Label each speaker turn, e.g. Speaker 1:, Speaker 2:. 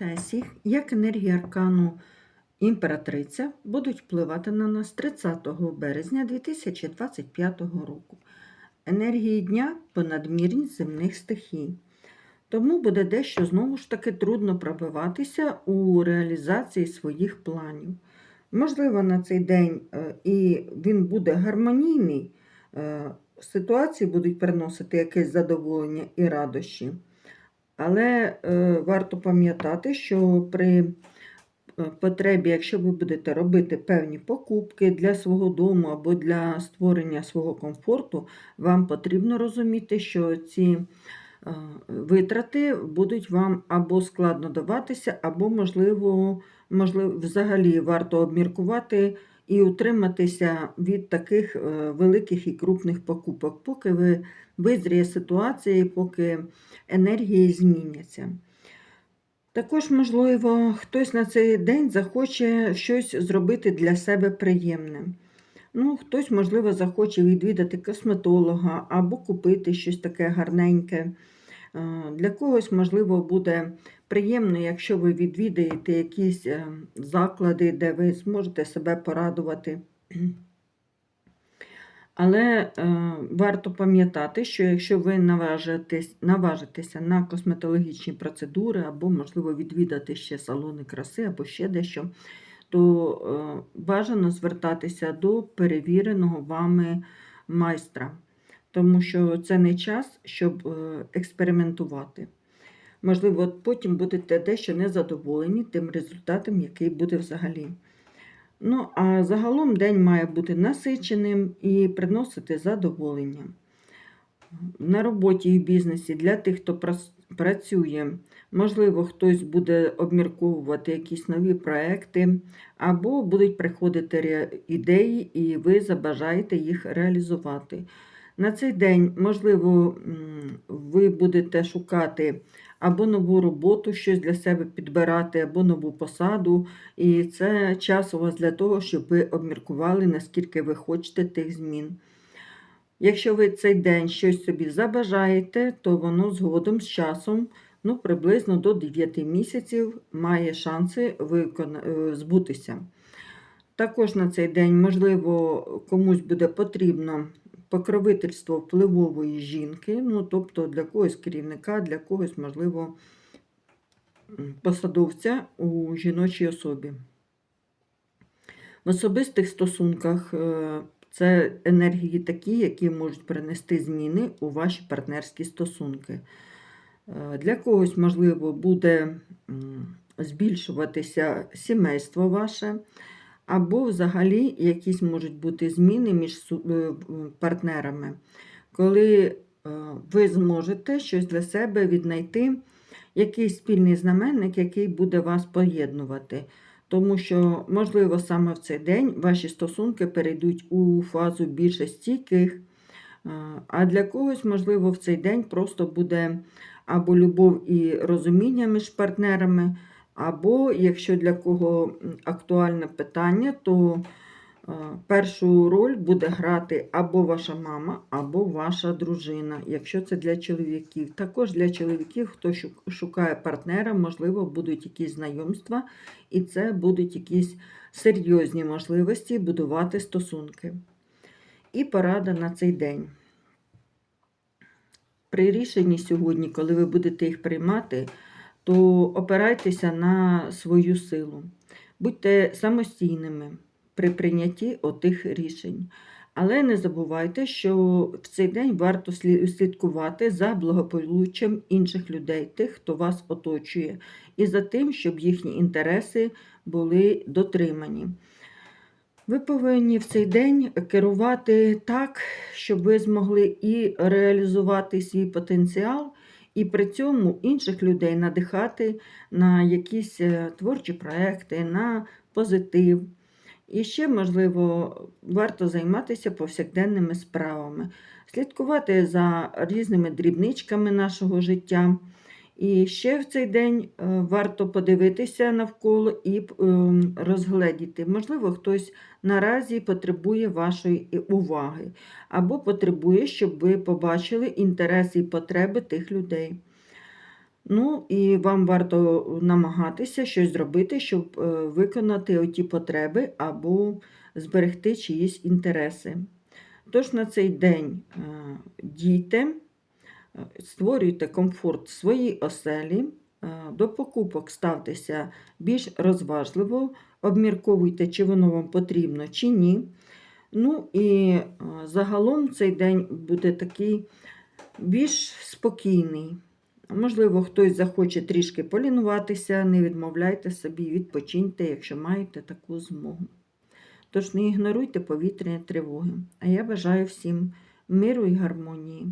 Speaker 1: Вітаю як енергії аркану імператриця будуть впливати на нас 30 березня 2025 року. Енергії дня понадмірність земних стихій. Тому буде дещо знову ж таки трудно пробиватися у реалізації своїх планів. Можливо, на цей день е, і він буде гармонійний, е, ситуації будуть приносити якесь задоволення і радощі. Але е, варто пам'ятати, що при е, потребі, якщо ви будете робити певні покупки для свого дому або для створення свого комфорту, вам потрібно розуміти, що ці е, витрати будуть вам або складно даватися, або, можливо, можливо, взагалі варто обміркувати і утриматися від таких е, великих і крупних покупок, поки ви визріє ситуація, і поки енергії зміняться. Також, можливо, хтось на цей день захоче щось зробити для себе приємне. Ну, хтось, можливо, захоче відвідати косметолога або купити щось таке гарненьке. Е, Для когось, можливо, буде приємно, якщо ви відвідаєте якісь е, заклади, де ви зможете себе порадувати. Але е, варто пам'ятати, що якщо ви наважитесь, наважитеся на косметологічні процедури, або, можливо, відвідати ще салони краси, або ще дещо, то е, бажано звертатися до перевіреного вами майстра, тому що це не час, щоб експериментувати. Можливо, от потім будете дещо незадоволені тим результатом, який буде взагалі. Ну, а загалом день має бути насиченим і приносити задоволення. На роботі і в бізнесі для тих, хто працює, можливо, хтось буде обмірковувати якісь нові проекти, або будуть приходити ідеї, і ви забажаєте їх реалізувати. На цей день, можливо, ви будете шукати або нову роботу, щось для себе підбирати, або нову посаду. І це час у вас для того, щоб ви обміркували, наскільки ви хочете тих змін. Якщо ви цей день щось собі забажаєте, то воно згодом з часом, ну, приблизно до 9 місяців, має шанси викона... е, збутися. Також на цей день, можливо, комусь буде потрібно покровительство впливової жінки, ну, тобто для когось керівника, для когось, можливо, посадовця у жіночій особі. В особистих стосунках е, це енергії такі, які можуть принести зміни у ваші партнерські стосунки. Е, Для когось, можливо, буде збільшуватися сімейство ваше, або взагалі якісь можуть бути зміни між е, партнерами, коли е, ви зможете щось для себе віднайти, якийсь спільний знаменник, який буде вас поєднувати. Тому що, можливо, саме в цей день ваші стосунки перейдуть у фазу більше стійких, е, а для когось, можливо, в цей день просто буде або любов і розуміння між партнерами, або, якщо для кого актуальне питання, то е, першу роль буде грати або ваша мама, або ваша дружина, якщо це для чоловіків. Також для чоловіків, хто шукає партнера, можливо, будуть якісь знайомства, і це будуть якісь серйозні можливості будувати стосунки. І порада на цей день. При рішенні сьогодні, коли ви будете їх приймати, то опирайтеся на свою силу. Будьте самостійними при прийнятті отих рішень. Але не забувайте, що в цей день варто слідкувати за благополуччям інших людей, тих, хто вас оточує, і за тим, щоб їхні інтереси були дотримані. Ви повинні в цей день керувати так, щоб ви змогли і реалізувати свій потенціал, і при цьому інших людей надихати на якісь е, творчі проекти, на позитив. І ще, можливо, варто займатися повсякденними справами, слідкувати за різними дрібничками нашого життя. І ще в цей день е, варто подивитися навколо і розгледіти. Можливо, хтось наразі потребує вашої уваги, або потребує, щоб ви побачили інтереси і потреби тих людей. Ну, і вам варто намагатися щось зробити, щоб е, виконати оті потреби або зберегти чиїсь інтереси. Тож на цей день е, дійте, створюйте комфорт в своїй оселі, е, до покупок ставтеся більш розважливо, обмірковуйте, чи воно вам потрібно, чи ні. Ну і е, загалом цей день буде такий більш спокійний. Можливо, хтось захоче трішки полінуватися, не відмовляйте собі, відпочиньте, якщо маєте таку змогу. Тож не ігноруйте повітряні тривоги. А я бажаю всім миру і гармонії.